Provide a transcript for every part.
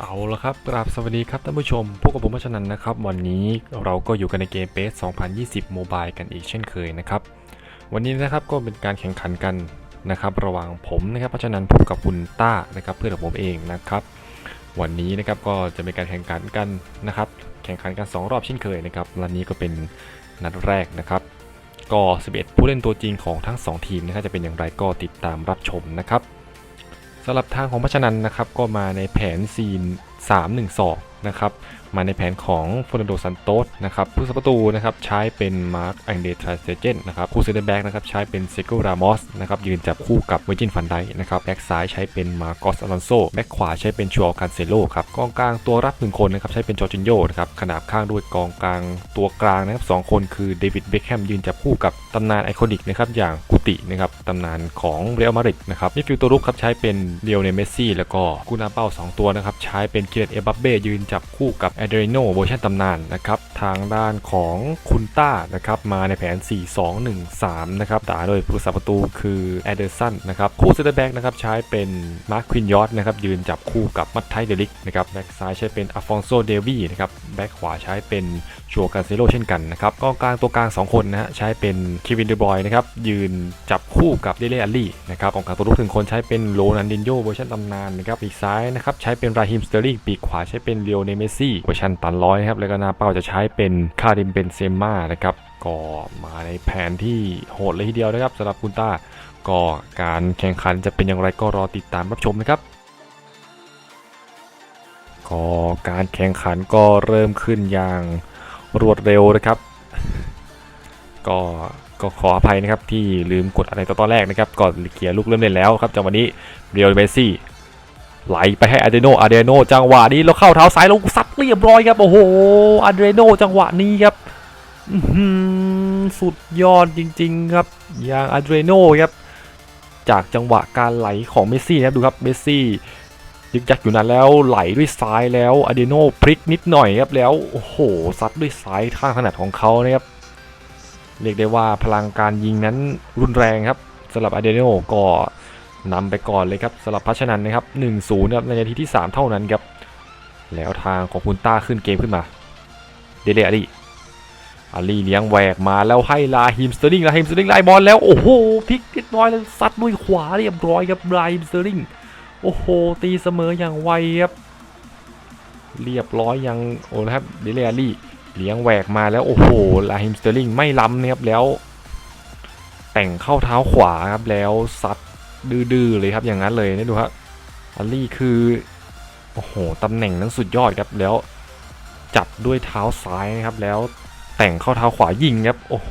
เอาละครับ กราบสวัสดีครับท่านผู้ชมพบกับผมมัชนันนะครับ วันนี้เราก็อยู่กันในเกมเ s 2020โมบายกันอีกเช่นเคยนะครับ วันนี้นะครับก็เป็นการแข่งขันกันนะครับ ระหว่างผมนะครับมัชนันพบกับคุณต้านะครับ เพื่อนของผมเองนะครับ วันนี้นะครับก็จะเป็นการแข่งขันกันนะครับ แข่งขันกัน 2 รอบเช่นเคยนะครับวันนี้ก็เป็นนัดแรกนะครับ ก็ 11 ผู้เล่นตัวจริงของทั้ง 2 ทีมนะครับจะเป็นอย่างไรก็ติดตามรับชมนะครับ สำหรับทางของพัชนันนะครับ ก็มาในแผนซีน312นะครับมาในแผนของฟอนโดซันโตสนะครับผู้สัประตูนะครับใช้เป็นมาร์คแองเดทราเซเจนนะครับคู่เซนเตอร์แบ็กนะครับใช้เป็นเซโกรามอสนะครับยืนจับคู่กับเวอร์จินฟันไดนะครับแบ็กซ้ายใช้เป็นมาร์กอสอลอนโซแบ็กขวาใช้เป็นชัวร์คานเซโลครับกองกลางตัวรับหนึ่งคนนะครับใช้เป็นจอร์จินโยนะครับขนาบข้างด้วยกองกลางตัวกลางนะครับสองคนคือเดวิดเบคแฮมยืนจับคู่กับตำนานไอคอนิกนะครับอย่างกุตินะครับตำนานของเรอัลมาดริดนะครับมิดฟิลด์ตัวรุกครับใช้เป็นเดียวในเมสซี่แล้วก็กูนาเป้าสองตัวนะครับใช้เป็นเกียรติเอบับเบ้ยืนจับคู่กับแอเดริโนเวอร์ชันตำนานนะครับทางด้านของคุณต้านะครับมาในแผน 4-2-1-3 นะครับด่าโดยผู้สับประตูคือแอเดอร์สันนะครับคู่เซนเตอร์แบ็กนะครับใช้เป็นมาร์คควินยอตนะครับยืนจับคู่กับมัตไทเดลิกนะครับแบ็กซ้ายใช้เป็นอัฟฟองโซเดวี่นะครับแบ็กขวาใช้เป็นชัวร์กาเซโลเช่นกันนะครับกองกลางตัวกลาง 2 คนนะฮะใช้เป็นเควินเดบอยนะครับยืนจับคู่กับเดเล่อัลลี่นะครับกองกลางตัวรุกถึงคนใช้เป็นโรนันดินโยเวอร์ชันตำนานนะครับปีกซ้ายนะครับใช้เป็นราฮิมสเตอร์ลิงปีกขวาใช้เป็นเลยวเนเมซี่เวอร์ชันตันร้อยครับ แล้วก็หน้าเป้าจะใช้เป็นคาริมเบนเซม่านะครับ ก็มาในแผนที่โหดเลยทีเดียวนะครับสำหรับคุณต้า ก็การแข่งขันจะเป็นอย่างไรก็รอติดตามรับชมนะครับก็การแข่งขันก็เริ่มขึ้นอย่างรวดเร็วนะครับ ก็ก็ขออภัยนะครับที่ลืมกดอะไรตอนแรกนะครับก่อนเกียร์ลูกเริ่มเล่นแล้วครับจังหวะนี้เรียวเมซี่ ไหลไปให้อาเดโนอาเดโนจังหวะนี้แล้วเข้าเท้าซ้ายลงซัดเรียบร้อยครับ โอ้โหอาเดโนจังหวะนี้ครับสุดยอดจริง ๆ ครับ อย่างอาเดโนครับ จากจังหวะการไหลของเมสซี่นะครับดูครับเมสซี่ยึกยักอยู่นั้นแล้วไหลด้วยซ้ายแล้วอเดโนพลิกนิดหน่อยครับแล้วโอ้โหซัดด้วยซ้ายข้างถนัดของเขานะครับเรียกได้ว่าพลังการยิงนั้นรุนแรงครับสำหรับอเดโนก็ นำไปก่อนเลยครับสำหรับพัชนันนะครับ1-0ครับในนาทีที่ 3 เท่านั้นครับแล้วทางของคุณต้าขึ้นเกมขึ้นมา เดเลอารีอารีเลี้ยงแหวกมาแล้วให้ลาฮิมสเตอร์ลิงลาฮิมสเตอร์ลิงไล่บอลแล้วโอ้โหพลิกนิดน้อยแล้วซัดด้วยขวาเรียบร้อยครับลาฮิมสเตอร์ลิงโอ้โหตีเสมออย่างไวครับเรียบร้อยยังโอ้นะครับเดเลอารีเลี้ยงแหวกมาแล้วโอ้โหลาฮิมสเตอร์ลิงไม่ล้ำนะครับแล้ว แต่งเข้าเท้าขวาครับแล้วซัด ดื้อๆเลยครับอย่างนั้นเลยนะดูครับอารีคือโอ้โหตำแหน่งนั้นสุดยอดครับแล้วจับด้วยเท้าซ้ายนะครับ แล้วแต่งเข้าเท้าขวายิงครับโอ้โห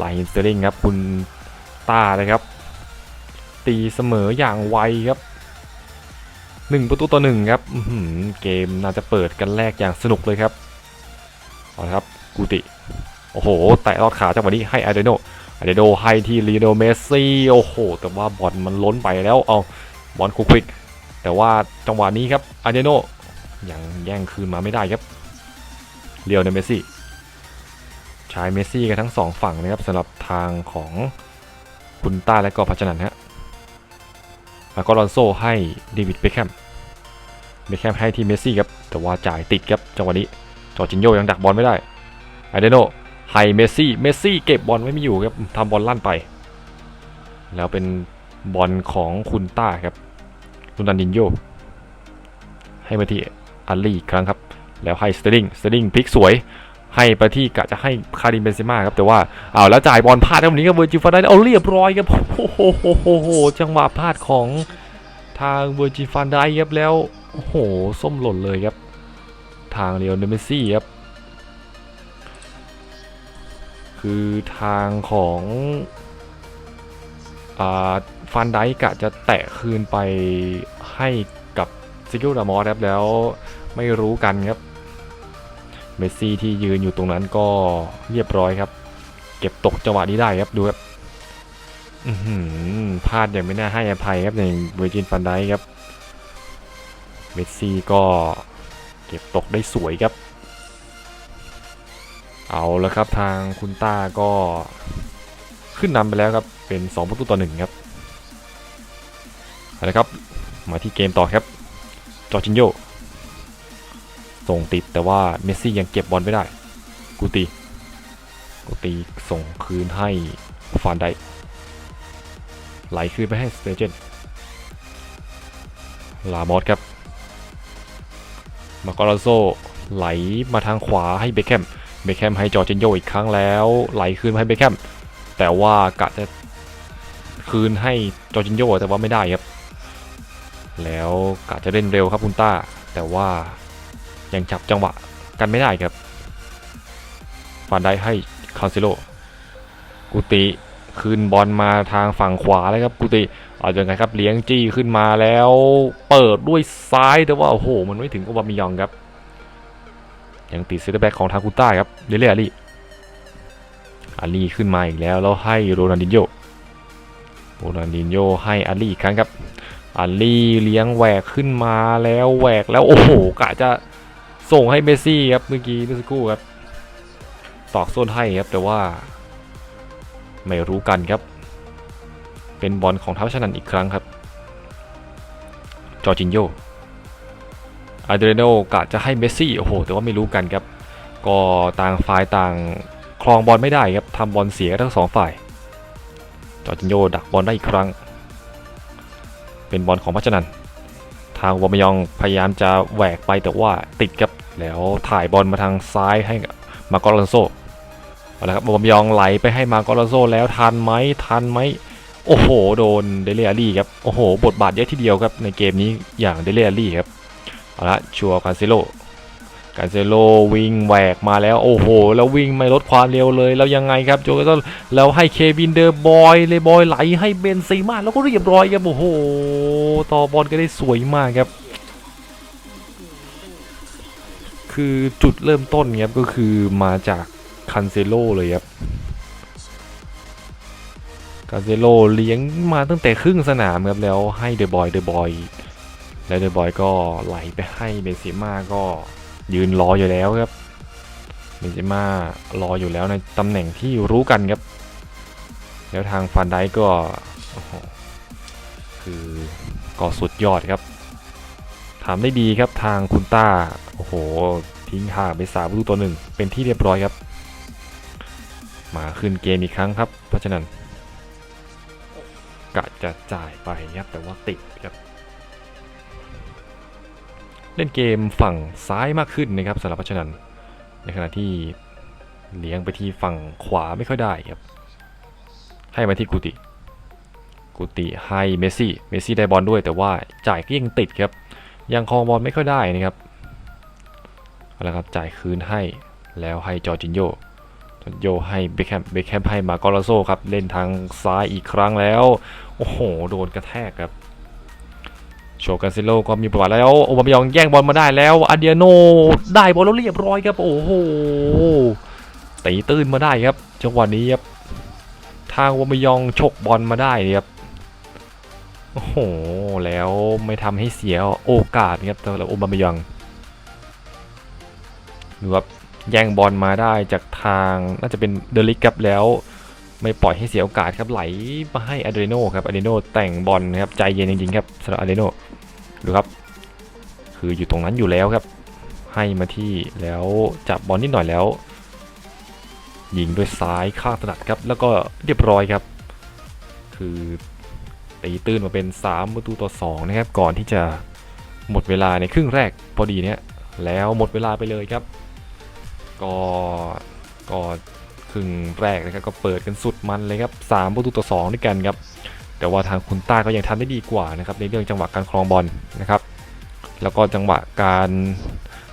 ลาฮิมสเตอร์ลิงครับคุณต้าเลยครับ ตีเสมออย่างไวครับหนึ่งประตูต่อหนึ่งครับเกมน่าจะเปิดกันแรกอย่างสนุกเลยครับเอาละครับกูติ โอ้โห แตะลอดขาจังหวะนี้ให้อาเดโน เดโนให้ที่ลีโนเมสซี่โอ้โห แต่ว่าบอลมันล้นไปแล้วเอาบอลคุกคลิกแต่ว่าจังหวะนี้ครับอาเดโนยังแย่งคืนมาไม่ได้ครับเลียวเนเมสซี่ใช้เมสซี่กันทั้งสองฝั่งนะครับสำหรับทางของคุณต้าและก็พัชนันฮะแล้วก็ลอนโซให้เดวิดเบคแฮมเบคแฮมให้ที่เมสซี่ครับแต่ว่าจ่ายติดครับจังหวะนี้จอร์จินโยยังดักบอลไม่ได้ไอเดโน ให้เมสซี่ เมสซี่เก็บบอลไว้ไม่อยู่ครับทำบอลลั่นไป แล้วเป็นบอลของคุณต้าครับลุนันดินโยให้มาที่อัลลี่อีกครั้งครับ แล้วให้สเตอร์ลิง สเตอร์ลิงพลิกสวย ให้ไปที่กะจะให้คาริมเบนเซม่าครับ แต่ว่าเอาแล้วจ่ายบอลพลาดตรงนี้ครับเวอร์จิฟันได้เอาเรียบร้อยครับ โอ้โหโหโหจังหวะพลาดของทางเวอร์จิฟันได้ครับแล้ว โอ้โห ส้มหล่นเลยครับ ทางเรียวเนเมซี่ครับ คือทางของอฟันไดกะจะแตะคืนไปให้กับซิกิลรามอสครับแล้วไม่รู้กันครับ เมสซี่ที่ยืนอยู่ตรงนั้นก็เรียบร้อยครับ เก็บตกจังหวะนี้ได้ครับดูครับอือหือพลาดอย่างไม่น่าให้อภัยครับในเวอร์จินฟันไดครับ เมสซี่ก็เก็บตกได้สวยครับ เอาละครับทางคุณต้าก็ขึ้นนำไปแล้วครับ เป็น 2 ประตูต่อ1ครับเอาละครับ มาที่เกมต่อครับ จอร์จินโยส่งติดแต่ว่าเมสซี่ยังเก็บบอลไม่ได้ กูตี กูตีส่งคืนให้ฟานไดไหลคืนไปให้สเตเจนลามอสครับ มากอลโซไหลมาทางขวาให้เบคแฮม เบคแฮมให้จอร์จินโยอีกครั้งแล้ว ไหลคืนมาให้เบคแฮมแต่ว่ากะจะคืนให้จอร์จินโยแต่ว่าไม่ได้ครับ แล้วกะจะเล่นเร็วครับคุณต้า แต่ว่ายังจับจังหวะกันไม่ได้ครับฟานได้ให้คาซิโลกุติคืนบอลมาทางฝั่งขวาแล้วครับกุติเอาอย่างไงครับเลี้ยงจี้ขึ้นมาแล้ว เปิดด้วยซ้ายแต่ว่าโอ้โหมันไม่ถึงกับบามิยองครับ ยังติดเซตแบ็กของทางกุต้าครับเดเล่อาลีอาลีขึ้นมาอีกแล้วแล้วให้โรนัลดินโยโรนัลดินโยให้อาลีอีกครั้งครับอาลีเลี้ยงแหวกขึ้นมาแล้วแหวกแล้วโอ้โหกะจะส่งให้เมสซี่ครับเมื่อกี้เมื่อสักครู่ครับตอกโซนให้ครับแต่ว่า ไม่รู้กันครับ เป็นบอลของทัพชนันอีกครั้งครับจอจินโย อาเดรโนกะจะให้เมสซี่โอ้โห แต่ว่าไม่รู้กันครับ ก็ต่างฝ่ายต่างครองบอลไม่ได้ครับทำบอลเสียทั้งสองฝ่ายจอร์จินโยดักบอลได้อีกครั้ง เป็นบอลของพัชนันทางวอมยองพยายามจะแหวกไปแต่ว่าติดครับแล้วถ่ายบอลมาทางซ้ายให้กับมาโกอลอนโซเอาละครับวอมยองไหลไปให้มาโกอลอนโซแล้วทันไหมทันไหมโอ้โห โดนเดเลียรี่ครับ โอ้โห บทบาทเยอะทีเดียวครับในเกมนี้อย่างเดเลียรี่ครับ เอาละชัวร์คาเซโลคาเซโลวิ่งแหวกมาแล้วโอ้โห แล้ววิ่งไม่ลดความเร็วเลย แล้วยังไงครับโจก็ต้องแล้วให้เควินเดอร์บอยเลยบอยไหลให้เบนซีมาแล้วก็เรียบร้อยครับโอ้โห ต่อบอลก็ได้สวยมากครับ คือจุดเริ่มต้นครับก็คือมาจากคันเซโลเลยครับคาเซโลเลี้ยงมาตั้งแต่ครึ่งสนามครับแล้วให้เดอะบอยเดอะบอย แล้วเดอะบอยก็ไหลไปให้เบนซิม่าก็ยืนรออยู่แล้วครับเบนซิม่ารออยู่แล้วในตำแหน่งที่รู้กันครับ แล้วทางฟานไดก็คือก็สุดยอดครับทำได้ดีครับทางคุณต้าโอ้โห ทิ้งห่างไปสามประตูตัวหนึ่งเป็นที่เรียบร้อยครับ มาขึ้นเกมอีกครั้งครับ เพราะฉะนั้นกะจะจ่ายไปครับแต่ว่าติดครับ เล่นเกมฝั่งซ้ายมากขึ้นนะครับสำหรับพัชนันในขณะที่เลี้ยงไปที่ฝั่งขวาไม่ค่อยได้ครับ ให้มาที่กูติ กูติให้เมซี่ เมซี่ได้บอลด้วยแต่ว่าจ่ายก็ยังติดครับ ยังครองบอลไม่ค่อยได้นะครับเอาละครับจ่ายคืนให้แล้วให้จอร์จินโยจอร์จินโยให้เบคแฮมเบคแฮมให้มากอลาโซครับ เล่นทางซ้ายอีกครั้งแล้ว โอ้โห โดนกระแทกครับ โชกันซิโลก็มีประวัติแล้วโอบามายองแย่งบอลมาได้แล้วอาเดียโนได้บอลแล้วเรียบร้อยครับโอ้โหตีตื้นมาได้ครับจังหวะนี้ครับทางโอบามยองฉกบอลมาได้ครับโอ้โหแล้วไม่ทำให้เสียโอกาสครับสำหรับโอบามายองดูครับแย่งบอลมาได้จากทางน่าจะเป็นเดลิกครับแล้วไม่ปล่อยให้เสียโอกาสครับไหลมาให้อะเดรโนครับอะเดรโนแต่งบอลนะครับใจเย็นจริงๆครับสำหรับอะเดรโน ดูครับ คืออยู่ตรงนั้นอยู่แล้วครับ ให้มาที่แล้วจับบอลนิดหน่อยแล้ว ยิงด้วยซ้ายข้างถนัดครับ แล้วก็เรียบร้อยครับ คือตีตื้นมาเป็น 3 ประตูต่อ 2 นะครับ ก่อนที่จะหมดเวลาในครึ่งแรกพอดีเนี่ยแล้วหมดเวลาไปเลยครับ ก็ก็ครึ่งแรกนะครับก็เปิดกันสุดมันเลยครับ3ประตูต่อ 2 ด้วยกันครับ แต่ว่าทางคุณต้าก็ยังทำได้ดีกว่านะครับในเรื่องจังหวะการครองบอลนะครับ แล้วก็จังหวะการ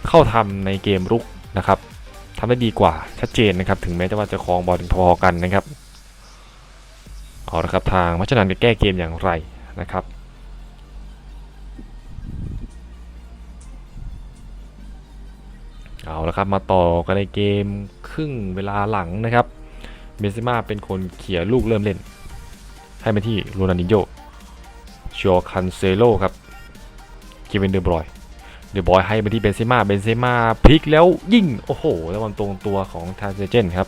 เข้าทำในเกมรุกนะครับทำได้ดีกว่าชัดเจนนะครับ ถึงแม้จะว่าจะครองบอลพอๆกันนะครับเอาละครับทางมัชนันจะแก้เกมอย่างไรนะครับเอาละครับมาต่อกันในเกมครึ่งเวลาหลังนะครับเบนซิม่าเป็นคนเขี่ยลูกเริ่มเล่น ให้มาที่โรนัลดินโญชัวคันเซโลครับกิเวนเดอร์บรอยเดอร์บอยให้มาที่เบนเซม่าเบนเซม่าพลิกแล้วยิงโอ้โหแล้วมันตรงตัวของทาเซเจนครับ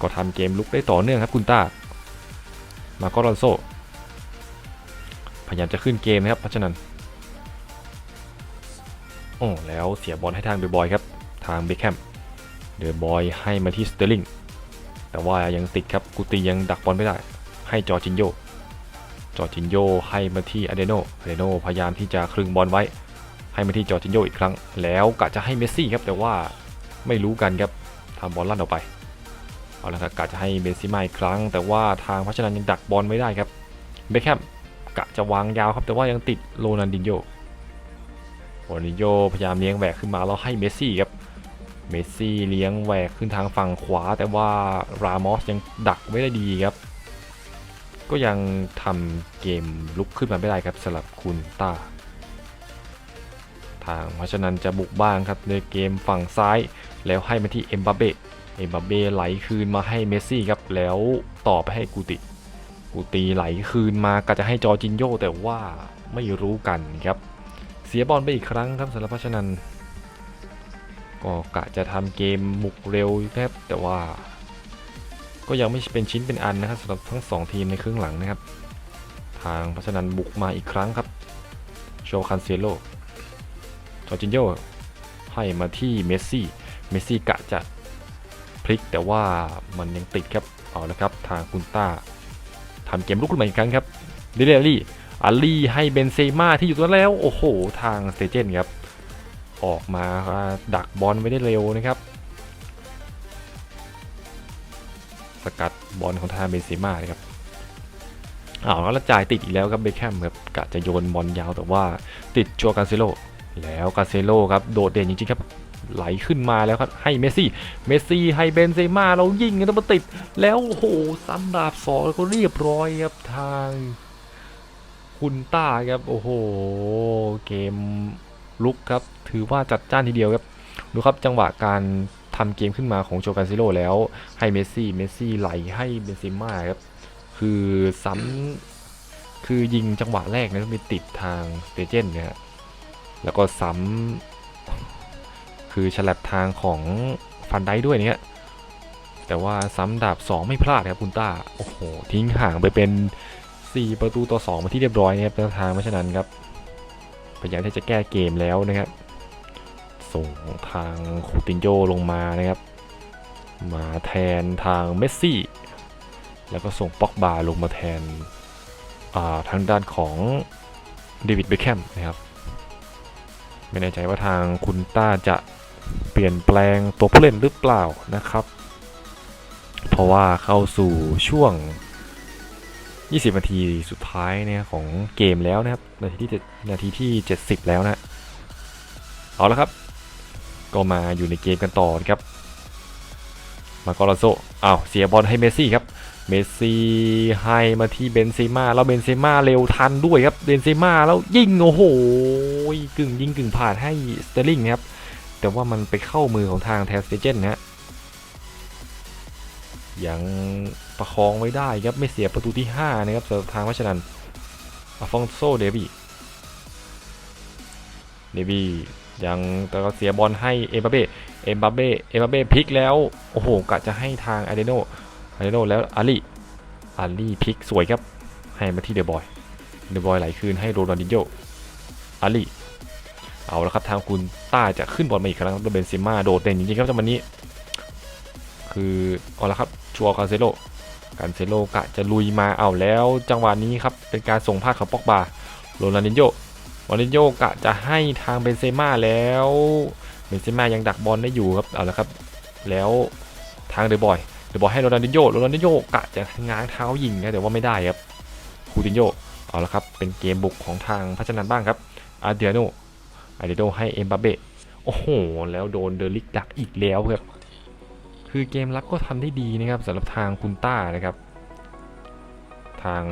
ก็ทำเกมลุกได้ต่อเนื่องครับคุณต้ามาก็รอนโซพยายามจะขึ้นเกมนะครับเพราะฉะนั้นโอ้แล้วเสียบอลให้ทางเดอะบอยครับ ทางเบคแฮมเดอะบอยให้มาที่สเตอร์ลิงแต่ว่ายังติดครับกูตียังดักบอลไม่ได้ ให้จอจินโย จอจินโยให้มาที่อเดโนอเดโนพยายามที่จะคลึงบอลไว้ ให้มาที่จอจินโยอีกครั้ง แล้วกะจะให้เมสซี่ครับแต่ว่าไม่รู้กันครับทำบอลลั่นออกไปเอาละครับกะจะให้เบนซิมาอีกครั้ง แต่ว่าทางพัชนันยังดักบอลไม่ได้ครับเบคแฮมกะจะวางยาวครับแต่ว่ายังติดโรนัลดินโยโรนัลดินโยพยายามเลี้ยงแหวกขึ้นมาแล้วให้เมสซี่ครับเมสซี่เลี้ยงแหวกขึ้นทางฝั่งขวา แต่ว่ารามอสยังดักไม่ได้ดีครับ ก็ยังทำเกมลุกขึ้นมาไม่ได้ครับสำหรับคุณต้า ทางเพราะฉะนั้นจะบุกบ้างครับในเกมฝั่งซ้ายแล้วให้มาที่เอ็มบัเบ้เอ็มบัเบ้ไหลคืนมาให้เมสซี่ครับแล้วต่อไปให้กูติ กูตีไหลคืนมาก็จะให้จอจินโยแต่ว่าไม่รู้กันครับเสียบอลไปอีกครั้งครับสำหรับพัชนันก็กะจะทำเกมบุกเร็วครับแต่ว่า ก็ยังไม่เป็นชิ้นเป็นอันนะครับสำหรับทั้งสองทีมในครึ่งหลังนะครับ ทางพัชนันบุกมาอีกครั้งครับ โชคันเซโลจอร์จินโยให้มาที่เมสซี่ เมสซี่กะจะพลิกแต่ว่ามันยังติดครับ เอาละครับ ทางคุณต้าทำเกมลุกขึ้นมาอีกครั้งครับเดเลลี่อาลีให้เบนเซม่าที่อยู่ตรงนั้นแล้ว โอ้โห ทางสเตเจนครับ ออกมาดักบอลไว้ได้เร็วนะครับ กัดบอลของทางเบนเซม่านะครับอ้าวแล้วจ่ายติดอีกแล้วครับเบคแฮมครับกะจะโยนบอลยาวแต่ว่าติดจัวกาเซโลแล้วกาเซโลครับโดดเด่นจริงๆครับไหลขึ้นมาแล้วครับให้เมสซี่ เมสซี่ให้เบนเซม่าเรายิงกันต้องมาติด แล้วโอ้โหซ้ำดาบสองก็เรียบร้อยครับทางคุณต้าครับโอ้โหเกมลุกครับ ถือว่าจัดจ้านทีเดียวครับดูครับจังหวะการ ทำเกมขึ้นมาของโจกาซิโลแล้วให้เมสซี่เมสซี่ไหลให้เบนเซม่าครับคือซ้ำคือยิงจังหวะแรกนะไปติดทางสเตเจนเนี่ยฮะแล้วก็ซ้ำคือฉลับทางของฟันได้ด้วยเนี่ยแต่ว่าซ้ำดาบ 2 ไม่พลาดครับคุณต้า โอ้โห ทิ้งห่างไปเป็น 4 ประตูต่อ2มาที่เรียบร้อยนะครับทางเพราะฉะนั้นครับพยายามที่จะแก้เกมแล้วนะครับ ส่งทางคูตินโยลงมานะครับ มาแทนทางเมสซี่ แล้วก็ส่งป็อกบาลงมาแทนาทางด้านของเดวิดเบคแฮมนะครับ ไม่แน่ใจว่าทางคุณต้าจะเปลี่ยนแปลงตัวผู้เล่นหรือเปล่านะครับ เพราะว่าเข้าสู่ช่วง 20 นาทีสุดท้ายเนี่ยของเกมแล้วนะครับ นาทีที่7นาทีที่ 70 แล้วนะ เอาละครับ ก็มาอยู่ในเกมกันต่อนครับ มากอลาโซอ้าวเสียบอลให้เมสซี่ครับ เมสซี่ให้มาที่เบนเซม่าแล้วเบนเซม่าเร็วทันด้วยครับ เบนเซม่าแล้วยิงโอ้โหกึ่งยิงกึ่งผ่านให้สเตอร์ลิงครับ แต่ว่ามันไปเข้ามือของทางแทสเตเจนนะฮะยังประคองไว้ได้ครับไม่เสียประตูที่ 5 นะครับสำหรับทางวัชนันอฟองโซเดบีเดบี ยังแต่ก็เสียบอลให้เอ็มบัเบ้เอ็มบัเบ้เอ็มบัเบ้พลิกแล้ว โอ้โหกะจะให้ทางอาเดโนอาริโนแล้วอาลีอาลีพลิกสวยครับ ให้มาที่เดอะบอย เดอะบอยไหลคืนให้โรนัลดินโยอาลีเอาละครับทางคุณต้าจะขึ้นบอลมาอีกครั้งครับแล้วเบนเซม่าโดดเด่นจริงๆครับจังหวะนี้ คือเอาละครับชัวร์คาเซโลการเซโลกะจะลุยมาเอาแล้วจังหวะนี้ครับเป็นการส่งพาดของปอกบาโรนัลดินโย โรนิโยกะจะให้ทางเบนเซม่าแล้วเบนเซม่ายังดักบอลได้อยู่ครับเอาละครับ แล้วทางเดอบอยเดี๋ยวบอกให้โรนัลดิโญ่โรนัลดิโญ่กะจะง้างเท้ายิงนะแต่ว่าไม่ได้ครับคูตินโญ่เอาละครับเป็นเกมบุกของทางพัชนันบ้างครับอาเดียโนอาเดียโนให้เอ็มบัปเบโอ้โห แล้วโดนเดลิกดักอีกแล้วครับ คือเกมรับก็ทำได้ดีนะครับสำหรับทางคุณต้านะครับ ทาง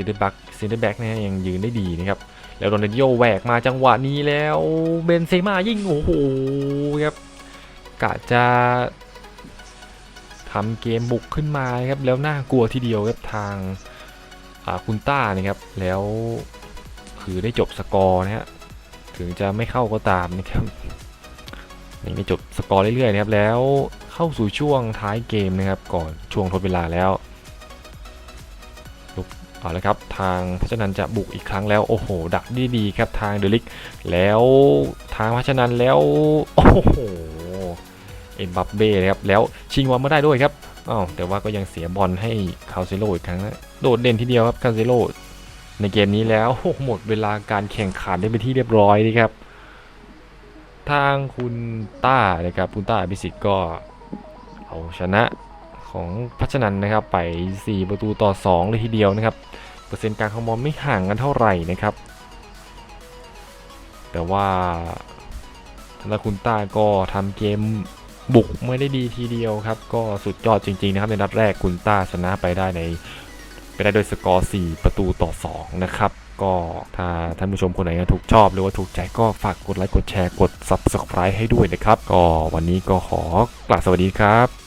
ซินเดอร์บักซินเดอร์แบ็กเนี่ยยังยืนได้ดีนะครับ แล้วโรนัลดิโญ่แหวกมาจังหวะนี้แล้วเบนเซม่ายิงโอ้โหครับกะจะทำเกมบุกขึ้นมาครับแล้วน่ากลัวทีเดียวครับทางคุณต้านะครับแล้วคือได้จบสกอร์นะฮะถึงจะไม่เข้าก็ตามนะครับยังได้จบสกอร์เรื่อยๆนะครับแล้วเข้าสู่ช่วงท้ายเกมนะครับก่อนช่วงทดเวลาแล้ว เอาละครับทางพัชนันจะบุกอีกครั้งแล้วโอ้โห ดักดีดีครับทางเดลิก แล้วทางพัชนันแล้วโอ้โหเอ็มบัปเบ้นะครับแล้วชิงบอลมาได้ด้วยครับอ้าวแต่ว่าก็ยังเสียบอลให้คาเซโลอีกครั้งนะโดดเด่นทีเดียวครับคาเซโลในเกมนี้แล้วหมดเวลาการแข่งขันได้เป็นที่เรียบร้อยนี่ครับ ทางคุณต้านะครับคุณต้าอภิสิทธิ์ก็เอาชนะ ของพัชนันนะครับ ไป 4 ประตูต่อ 2 เลยทีเดียวนะครับ เปอร์เซ็นต์การคอมบอลไม่ห่างกันเท่าไหร่นะครับ แต่ว่าทางด้านคุณต้าก็ทำเกมบุกไม่ได้ดีทีเดียวครับ ก็สุดยอดจริง ๆ นะครับ ในนัดแรกคุณต้าชนะไปได้ในไปได้โดยสกอร์4ประตูต่อ 2 นะครับก็ถ้าท่านผู้ชมคนไหนถูกชอบ หรือว่าถูกใจก็ฝากกดไลค์กดแชร์กด Subscribe ให้ด้วยนะครับ ก็วันนี้ก็ขอกล่าวสวัสดีครับ